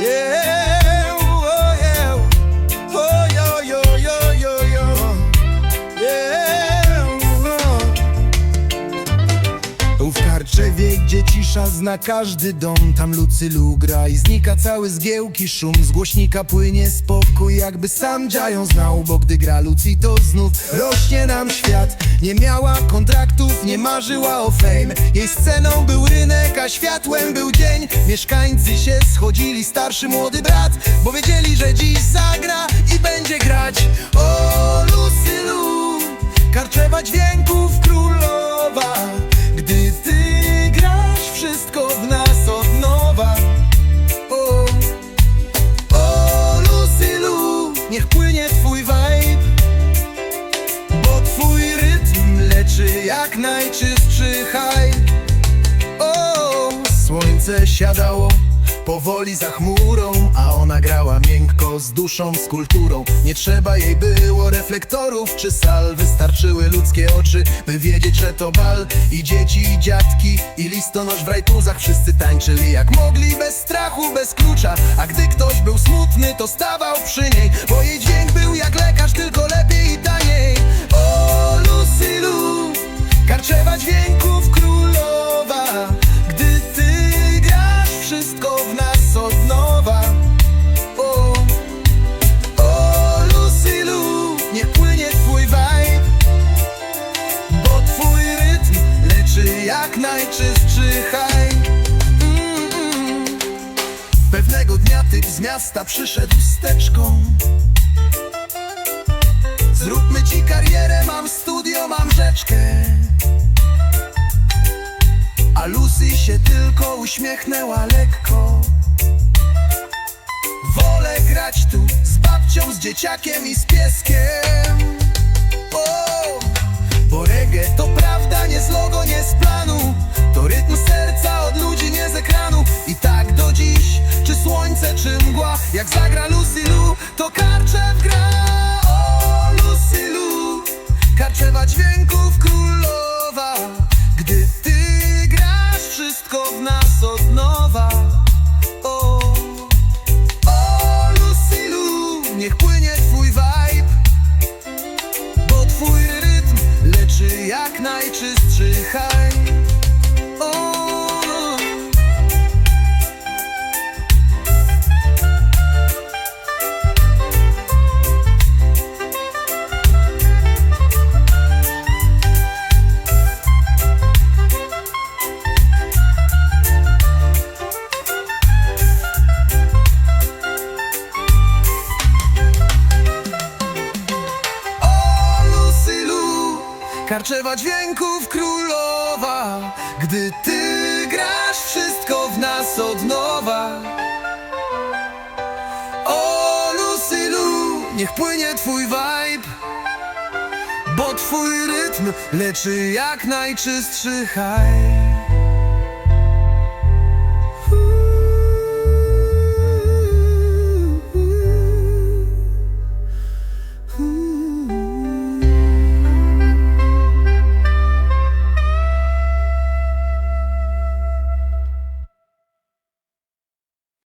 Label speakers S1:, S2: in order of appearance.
S1: Yeah, Karczewie, gdzie cisza zna każdy dom. Tam Lucylu gra i znika cały zgiełki szum. Z głośnika płynie spokój, jakby sam Dziają znał Bo gdy gra Lucy, to znów rośnie nam świat. Nie miała kontraktów, nie marzyła o fame. Jej sceną był rynek, a światłem był dzień. Mieszkańcy się schodzili, starszy młody brat Bo wiedzieli, że dziś zagra słońce siadało powoli za chmurą A ona grała miękko, z duszą, z kulturą. Nie trzeba jej było reflektorów czy sal Wystarczyły ludzkie oczy, by wiedzieć, że to bal. I dzieci, i dziadki, i listonosz w rajtuzach Wszyscy tańczyli jak mogli, bez strachu, bez klucza. A gdy ktoś był smutny, to stawał przy niej Pewnego dnia typ z miasta przyszedł steczką Zróbmy ci karierę, mam studio, mam rzeczkę. A Lucy się tylko uśmiechnęła lekko. Wolę grać tu z babcią, z dzieciakiem i z pieskiem Jak zagra Lucy Lu, to Karczew gra O, Lucy Lu, Karczewa dźwięków królowa. Gdy ty grasz, wszystko w nas od Karczewa dźwięków królowa Gdy ty grasz, wszystko w nas od nowa. O Lucy Lu, niech płynie twój vibe Bo twój rytm leczy jak najczystszy haj